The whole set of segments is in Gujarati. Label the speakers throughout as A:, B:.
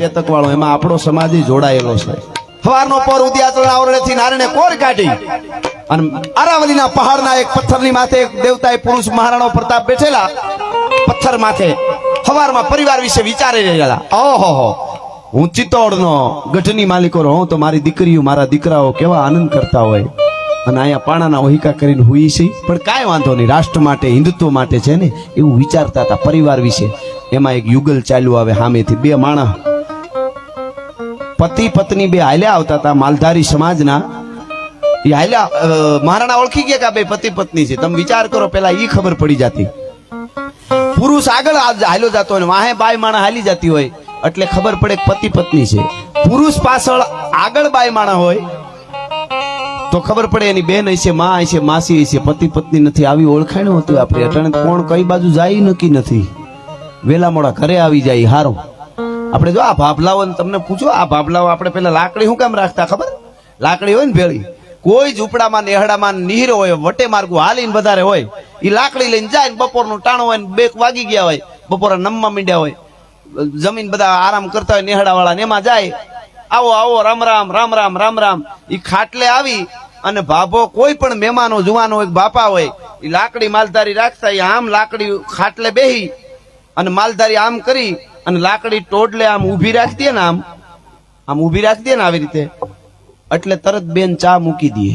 A: ચેતક વાળો એમાં આપણો સમાજ જોડાયેલો છે. સવારનો પર ઉદયાચરણ આવરણેથી નારણે કોર કાઢી અને અરાવલીના પહાડના એક પથ્થરની માથે એક દેવતાએ પુરુષ મહારાણો પ્રતાપ બેઠેલા પથ્થર માથે સવારમાં પરિવાર વિશે વિચારી રહેલા. ઓહો હું ચિત્તોડનો ગઢની માલિકો રહું, તો મારી દીકરીઓ, મારા દીકરાઓ કેવા આનંદ કરતા હોય. અને અહીંયા પાણાના ઓહિકા કરીને હુઈ છે પણ કાંઈ વાંધો નહીં, રાષ્ટ્ર માટે, હિન્દુત્વ માટે છે ને, એવું વિચારતા હતા પરિવાર વિશે. એમાં એક યુગલ ચાલ્યું આવે સામેથી, બે માણસ પતિ પત્ની બે હાલ્યા આવતા હતા માલધારી સમાજના. એ હાલ્યા મહારાણા ઓળખી ગયા કે બે પતિ પત્ની છે. તમે વિચાર કરો પેલા એ ખબર પડી જતી. પુરુષ આગળ હાલ્યો જતો હોય વાહે બાય માણા હાલી જતી હોય, એટલે ખબર પડે કે પતિ પત્ની છે. પુરુષ પાછળ આગળ બાય માણા હોય, તો ખબર પડે એની બેન હશે માં હશે માસી હશે પતિ પત્ની નથી, આવી ઓળખાણ હતું આપણે. અટાણે કોણ કઈ બાજુ જાય નક્કી નથી. વેલા મોડા ઘરે આવી જાય, હારો. આપણે જો આ ભાભલાઓ તમને પૂછો, આ ભાભલાઓ આપણે પેલા લાકડી શું કામ રાખતા ખબર? લાકડી હોય ને ભેળી. કોઈ ઝૂંપડામાં નેહડામાં નીર હોય, વટે માર્ગું હાલીને વધારે હોય. એ લાકડી લઈને જાય ને બપોરનું ટાણું હોય ને બે વાગી ગયા હોય, બપોરે નમવા મીંડ્યા હોય. જમીન બધા આરામ કરતા હોય નેહડા વાળા ને એમાં જાય. આવો આવો, રામ રામ રામ રામ રામ રામ. એ ખાટલે આવી અને ભાભો કોઈ પણ મહેમાનો, જુવાનો હોય બાપા હોય એ લાકડી માલધારી રાખતા એ આમ લાકડી ખાટલે બેહી અને માલધારી આમ કરી અને લાકડી ટોડલે આમ ઊભી રાખી દે ને આમ આમ ઊભી રાખી દે ને આવી રીતે, એટલે તરત બેન ચા મૂકી દે.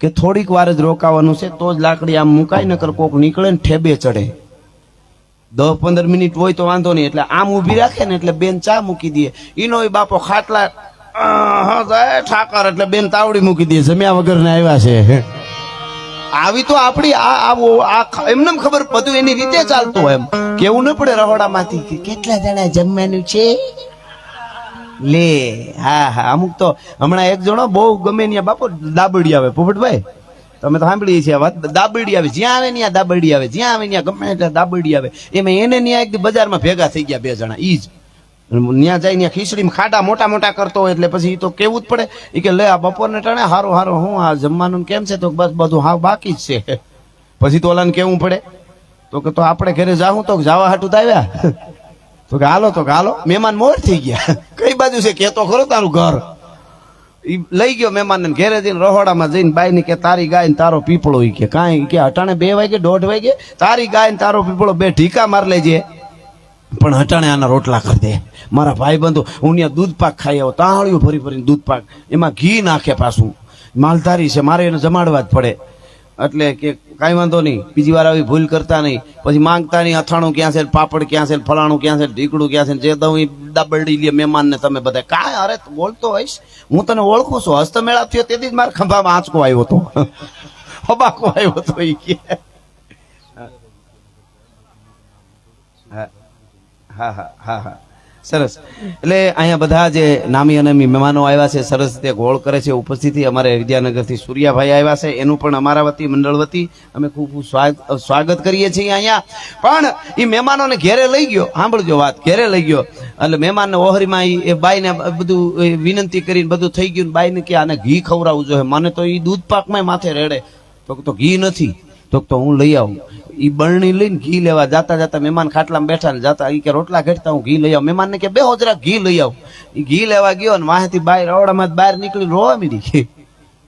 A: કે થોડીક વાર જ રોકાવાનું છે, તો જ લાકડી આમ મુકાય, નકર કોક નીકળે ને ઠેબે ચડે. દસ પંદર મિનિટ હોય તો વાંધો નહીં, એટલે આમ ઊભી રાખે ને એટલે બેન ચા મૂકી દે. એનો એ બાપો ખાટલા ઠાકર, એટલે બેન તાવડી મૂકી દે, જમ્યા વગર ને આવ્યા છે. આવી તો આપણી આ આ એમને ખબર બધું એની રીતે ચાલતું એમ. કેવું ન પડે રહોડામાંથી? કે કેટલા જણા જમવાનું છે? લે, હા હા, અમુક તો હમણાં એક જણો બહુ ગમે ત્યાં બાપુ દાબડી આવે, પોપટભાઈ. તમે તો સાંભળીએ છીએ વાત. દાબડી આવે, જ્યાં આવે ત્યાં દાબડી આવે, જ્યાં આવે ત્યાં ગમે ત્યાં દાબડી આવે. એમાં એને ત્યાં એક બજારમાં ભેગા થઈ ગયા બે જણા, ઈ જ. ત્યાં જાય ત્યાં ખીચડીમાં ખાડા મોટા મોટા કરતો હોય એટલે પછી તો કેવું જ પડે. એ કે લે, આ બપોરને ટાણે હારો હારો, હું આ જમવાનું કેમ છે? તો બસ બધું હાવ બાકી જ છે. પછી તો ઓલાને કેવું પડે? તો કે તો આપણે ઘરે જાઉં તો જાવા હાટું આવ્યા. તો કે હાલો, તો કે હાલો, મહેમાન મોર થઈ ગયા. કઈ બાજુ છે? કેતો ખરો તારું ઘર. ઈ લઈ ગયો મહેમાન ઘેરે જઈને રહોડામાં જઈને બાઈ ને કે તારી ગાય ને તારો પીપળો કે. કાંઈ કે અટાણે બે વાગે, દોઢ વાગે તારી ગાય ને તારો પીપળો બે ઢીકા માર લેજે. પણ હટાણે આના રોટલા કરી દે. મારા ભાઈ બંધુ હું ત્યાં દૂધ પાક ખાઈ આવો, તાળીઓ ભરી ભરીને દૂધ પાક. એમાં ઘી નાખે પાછું. માલધારી છે, મારે એને જમાડવા જ પડે. એટલે કે કાંઈ વાંધો નહીં, બીજી વાર આવી ભૂલ કરતા નહીં. પછી માંગતા નહીં, અથાણું ક્યાં છે, પાપડ ક્યાં છે, ફલાણું ક્યાં છે, ઢીકડું ક્યાં છે, જે દઉં દાબળી લે મહેમાનને તમે બધા. કાંઈ અરે બોલતો હોઈશ? હું તને ઓળખું છું. હસ્તમેળાપ થયો તેથી જ મારા ખંભામાં આંચકો આવ્યો હતો. હબાકો આવ્યો હતો એ કે. હા હા હા હા. સરસ. એટલે અહીંયા બધા જે નામી અનામી મહેમાનો આવ્યા છે, સરસ રીતે ગોળ કરે છે, ઉપસ્થિતિ અમારે વિદ્યાનગરથી સૂર્યાભાઈ આવ્યા છે, એનું પણ અમારા વતી, મંડળ વતી અમે ખૂબ ખૂબ સ્વાગત કરીએ છીએ અહીંયા. પણ એ મહેમાનોને ઘેરે લઈ ગયો. સાંભળજો વાત, ઘેરે લઈ ગયો. એટલે મહેમાનને ઓહરીમાં એ બાઈને બધું વિનંતી કરીને બધું થઈ ગયું બાઈને કે આને ઘી ખવડાવવું જોઈએ. મને તો એ દૂધ પાકમાં માથે રેડે. તો તો ઘી નથી. તો તો હું લઈ આવું. ઈ બરણી લઈને ઘી લેવા જાતા જાતા મહેમાન ખાટલામાં બેઠા ને જાતા એ કે રોટલા ઘટતા હું ઘી લઈ આવું. મહેમાનને કે બે હોજરા ઘી લઈ આવું. એ ઘી લેવા ગયો ને વાહેથી બહાર રવડામાં બહાર નીકળી રોવા મીડી.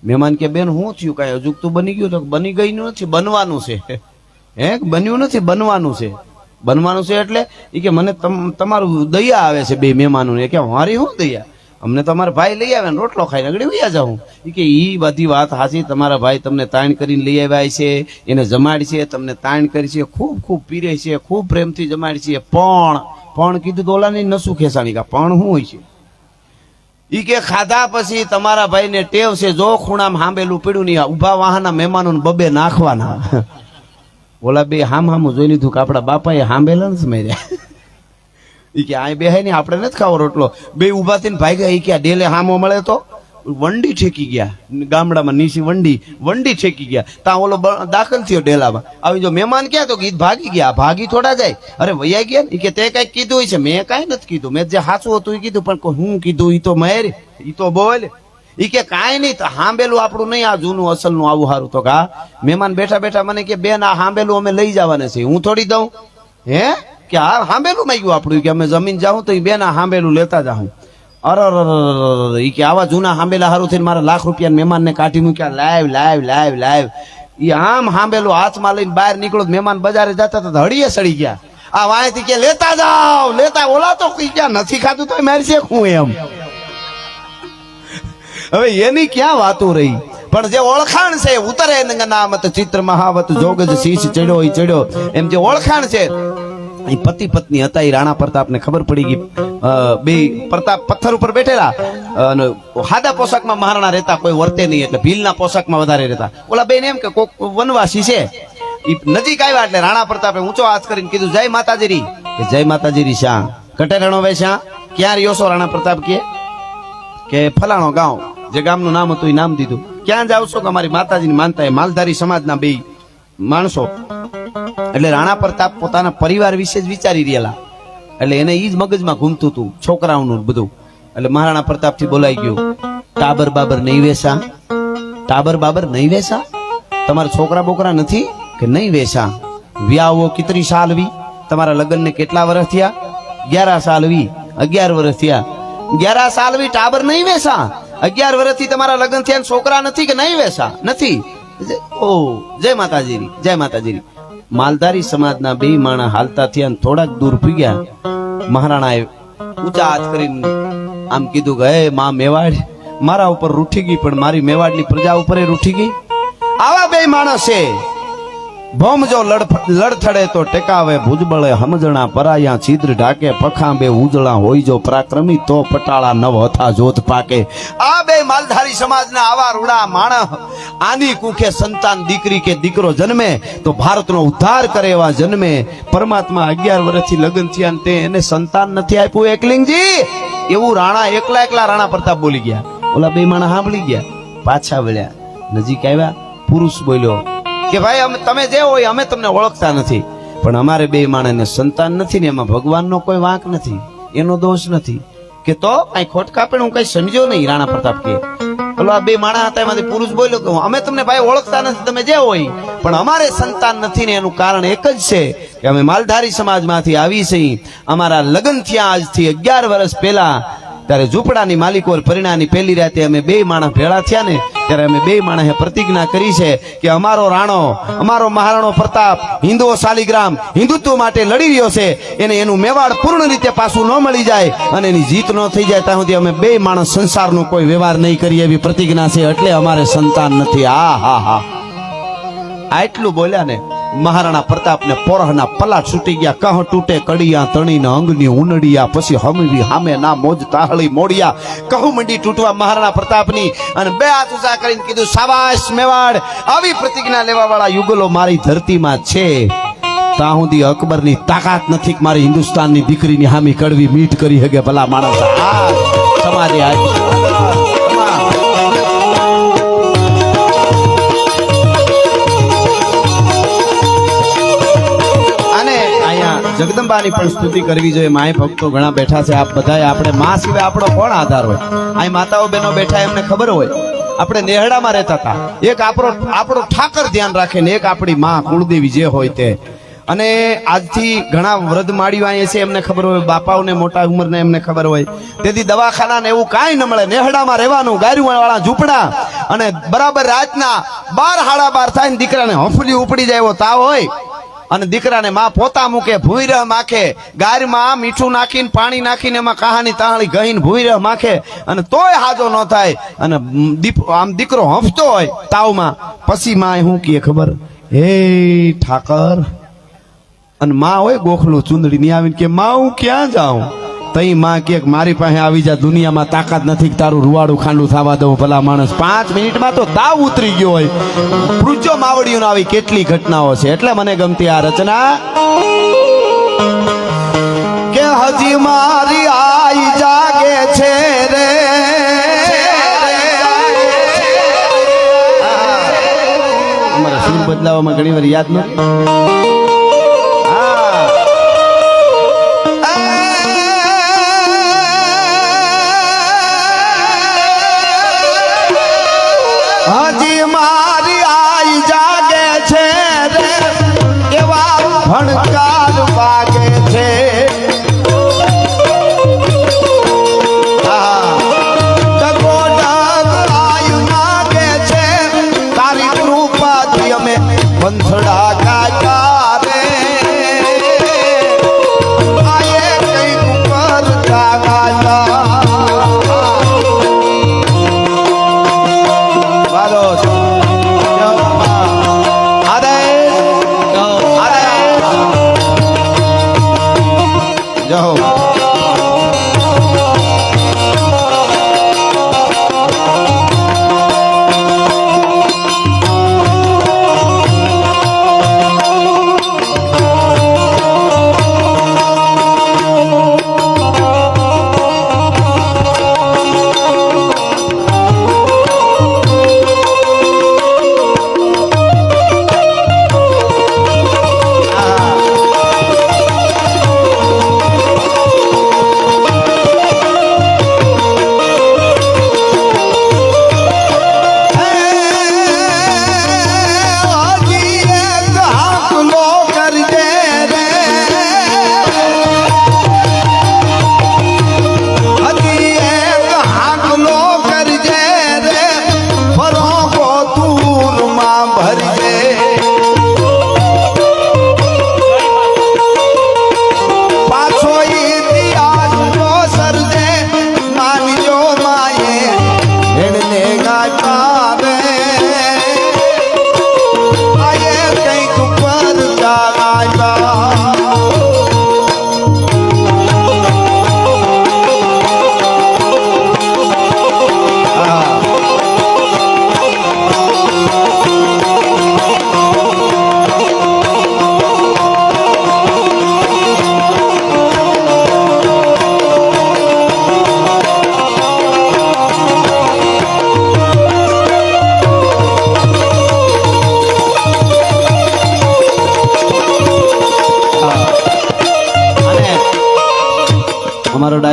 A: મહેમાન કે, બેન, હું થયું કાંઈ? હજુ તો બની ગયું તો બની ગયું નથી, બનવાનું છે. હે, બન્યું નથી, બનવાનું છે. બનવાનું છે એટલે એ કે, મને તમ- તમારું દયા આવે છે બે મહેમાનોને. કે મારી શું દયા? અમને તમારા ભાઈ લઈ આવે ને, રોટલો ખાઈને આગળ વયા જાઉં. એ કે એ બધી વાત હાસી તમારા ભાઈ તમને તાણ કરીને લઈ આવ્યા છે, એને જમાડી છે, તમને તાણ કરી છે, ખૂબ ખૂબ પીરે છે, ખૂબ પ્રેમથી જમાડી છે. પણ પણ કીધું દોલાની નસું ખેસાણી કા, પણ શું હોય છે? ઈ કે ખાધા પછી તમારા ભાઈને ટેવ છે, જો ખૂણામાં હાંબેલું પીડ્યું નહીં ઊભા વાહના મહેમાનોને બબે નાખવાના. ઓલા બે હામ હામું જોઈ લીધું કે આપણા બાપાએ હાંબેલા જ માર્યા. ઈ કે આ બેહાય ને, આપણે નથી ખાવો રોટલો. બે ઊભા થઈને ભાગ્યા, ઈ કે, આ ડેલે હામો મળે તો? વંડી ઠેકી ગયા. ગામડામાં નીચી વંડી વંડી ઠેકી ગયા. ત્યાં ઓલો દાખલ થયો ડેલામાં. આવી જો મહેમાન ક્યાં તો ગીત ભાગી ગયા. ભાગી થોડા જાય. અરે, વૈયા ગયા ને? કે, તે કંઈક કીધું છે. મેં કાંઈ નથી કીધું. મેં જે સાચું હતું એ કીધું, પણ હું કીધું એ તો મેર ઈ તો બોલ. ઈ કે, કાંઈ નહીં હાંબેલું આપણું નહીં આ જૂનું અસલનું આવું સારું તો કા, મહેમાન બેઠા બેઠા મને કે, બેન, આ હાંબેલું અમે લઈ જવાના છે હું થોડી દઉં. હે? કે હા હાંબેલું માંગ્યું આપણું કે અમે જમીન જાઉં તો એ બેના સાંભેલું લેતા જાઉં. અરે કે આવા જૂના હાંબેલા હારું થઈને મારા લાખ રૂપિયા મહેમાનને કાઢી મૂક્યા. Live live live live. એ આમ હાંબેલું હાથમાં લઈને બહાર નીકળો મહેમાન બજારે જતા હતા હળીએ સડી ગયા. આ વાંચી કે લેતા જાઓ, લેતા ઓલા તો ક્યાં નથી ખાતું તો મારી છે હું એમ. હવે એની ક્યાં વાતો રહી? પણ જે ઓળખાણ છે, ઉતરે નામત ચિત્ર મહાવત જોગ શીશ ચડ્યો એ ચડ્યો. એમ જે ઓળખાણ છે એ પતિ પત્ની હતા એ રાણા પ્રતાપને ખબર પડી ગઈ. બે પ્રતાપ પથ્થર ઉપર બેઠેલા. અને હાદા પોશાકમાં મહારાણા રહેતા, કોઈ વર્તે નહીં એટલે ભીલના પોશાકમાં વધારે રહેતા. ઓલા બેન એમ કે કોક વનવાસી છે. એ નજીક આવ્યા એટલે રાણા પ્રતાપે ઊંચો હાથ કરીને કીધું, જય માતાજીરી. કે જય માતાજીરી શ્યા કટે રણો શા ક્યાં રહ્યો છો રાણા પ્રતાપ કે? કે ફલાણો ગાંવ, જે ગામનું નામ હતું એ નામ દીધું. ક્યાં જાવ છો કે અમારી માતાજીની માનતા એ માલધારી સમાજના બે માણસો? એટલે રાણા પ્રતાપ પોતાના પરિવાર વિશે જ વિચારી રહેલા. એટલે એને એ જ મગજમાં ઘૂમતું હતું, છોકરાઓનું બધું. એટલે મહારાણા પ્રતાપથી બોલાઈ ગયું, ટાબર બાબર નહીં વેસા? ટાબર બાબર નહીં વેસા? તમારા છોકરા બોકરા નથી કે નહીં વેસા? વ્યાવો કિતરી સાલવી? તમારા લગ્નને કેટલા વર્ષ થયા? ગ્યારા સાલવી, અગિયાર વર્ષ થયા. ગ્યારા સાલવી, ટાબર નહીં વેસા? અગિયાર વર્ષથી તમારા લગ્ન થયા છોકરા નથી કે નહીં વેસા? નથી. ઓ, જય માતાજીની જય માતાજીની. માલધારી સમાજના બે માણા હાલતા થયા અને થોડાક દૂર પીગ્યા મહારાણાએ ઊંચા હાથ કરીને આમ કીધું કે, હે માં મેવાડ, મારા ઉપર રૂઠી ગઈ, પણ મારી મેવાડની પ્રજા ઉપર રૂઠી ગઈ. આવા બે માણસ છે. ભોમ જો લડ લડથડે તો ટેકાવે ભુજબળે હમજણા પરાયા, છિદ્ર ઢાકે પખાંબે ઉજળા હોય જો પરાક્રમી તો પટાળા નવ હતા જોત પાકે. આ બે માલધારી સમાજના આવા રૂડા માણસ આની કુખે સંતાન દીકરી કે દીકરો જન્મે, તો ભારતનો ઉદ્ધાર કરે એવા જન્મે. પરમાત્મા અગિયાર વર્ષથી લગ્ન થયા તે એને સંતાન નથી આપ્યું. એકલિંગજી, એવું રાણા એકલા એકલા રાણા પ્રતાપ બોલી ગયા. ઓલા બે માણસ સાંભળી ગયા. પાછા વળ્યા. નજીક આવ્યા. પુરુષ બોલ્યો કે ભાઈ, અમે તમે જે હોય, અમે તમને ઓળખતા નથી. પણ અમારે બે માણસને સંતાન નથી ને એમાં ભગવાનનો કોઈ વાંક નથી. એનો દોષ નથી. કે તો કઈ ખોટ કાપે હું કઈ સમજ્યો નહીં, રાણા પ્રતાપ કે. ઓલો આ બે માણા હતા, એમાંથી પુરુષ બોલ્યો કે અમે તમને ભાઈ ઓળખતા નથી, તમે જે હોય. પણ અમારે સંતાન નથી ને એનું કારણ એક જ છે કે અમે માલધારી સમાજમાંથી આવી છીએ. અમારા લગ્ન થયા આજથી અગિયાર વર્ષ પહેલા ત્યારે ઝૂંપડાની માલિકો પરિણાની પહેલી રાતે અમે બે માણસ ભેળા થયા ને, ત્યારે અમે બે માણસે પ્રતિજ્ઞા કરી છે કે અમારો રાણો, અમારો મહારાણો પ્રતાપ હિન્દુઓ શાલિગ્રામ હિન્દુત્વ માટે લડી રહ્યો છે, એને એનું મેવાડ પૂર્ણ રીતે પાછું ન મળી જાય અને એની જીત ન થઈ જાય, ત્યાં સુધી અમે બે માણસ સંસારનો કોઈ વ્યવહાર નહીં કરીએ એવી પ્રતિજ્ઞા છે, એટલે અમારે સંતાન નથી. આ, હા હા. આટલું બોલ્યા ને મહારાણા પ્રતાપને પોરહના પલા છૂટી ગયા, કહ તૂટે કડિયા તણીના અંગની ઉનડિયા, પછી હમવી હામે ના મોજ તાહળી મોડિયા. કહું મંડી તૂટવા મહારાણા પ્રતાપની અને બે હાથ ઉજા કરીને કીધું સાવાસ મેવાડ, આવી પ્રતિજ્ઞા લેવા વાળા યુગલો મારી ધરતીમાં છે. ત્યાં સુધી અકબરની તાકાત નથી કે મારી હિન્દુસ્તાનની દીકરીની હામી કડવી મીઠ કરી હગે ભલા માણસ. સમાજે આજ જગદંબાની પણ સ્તુતિ કરવી જોઈએ. માય ભક્તો ઘણા બેઠા છે. આપ બધાએ આપણે માં સિવાય આપણો કોણ આધાર હોય? અહીં માતાઓ બહેનો બેઠા એમને ખબર હોય. આપણે નેહડામાં રહેતા હતા. એક આપણો આપણો ઠાકર ધ્યાન રાખે ને એક આપણી માં કુળદેવી જે હોય તે. અને આજથી ઘણા વૃદ્ધ માળીઓ અહીંયા છે, એમને ખબર હોય. બાપાઓને મોટા ઉંમરને એમને ખબર હોય. તેથી દવાખાના ને એવું કાંઈ ન મળે. નેહડામાં રહેવાનું ગાર્યું વાળા ઝૂંપડા અને બરાબર રાતના બાર હાડા બાર થાય ને દીકરાને હંફલી ઉપડી જાય એવો તાવ હોય. અને દીકરાને માં પોતા મૂકે ભૂઈરહ માખે. ગારમાં મીઠું નાખીને, પાણી નાખીને એમાં કહાની તાળી ગહીને ભૂઈરહ માખે. અને તોય હાજો ન થાય. અને આમ દીકરો હંફતો હોય તાવમાં. પછી માં શું કહે ખબર? હે ઠાકર. અને માં હોય ગોખલું ચુંદડી. ની આવીને કે, માં, હું ક્યાં જાઉં? તઈ માં કે મારી પાસે આવી જા, દુનિયામાં તાકાત નથી તારું રૂવાડું ખાંડું થવા દઉં ભલા માણસ. પાંચ મિનિટમાં તો તાવ ઉતરી ગયો હોય. પૂછો માવડીઓ આવી કેટલી ઘટનાઓ છે. એટલે મને ગમતી આ રચના. કે હજી મારી આઈ જાગે છે રે. અમારા સુર બદલાવામાં ઘણી વાર યાદ નથી.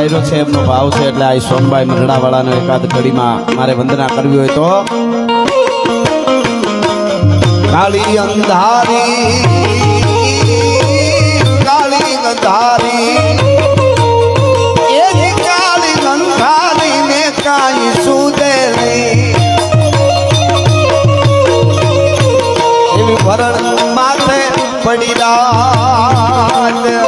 A: ડાયરો છે, એમનો ભાવ છે, એટલે આ સોમભાઈ મંડળાવાળાનો એકાદ કડીમાં મારે વંદના કરવી હોય તો. કાળી અંધારી કાળી અંધારી. વરણ માથે પડી રાત.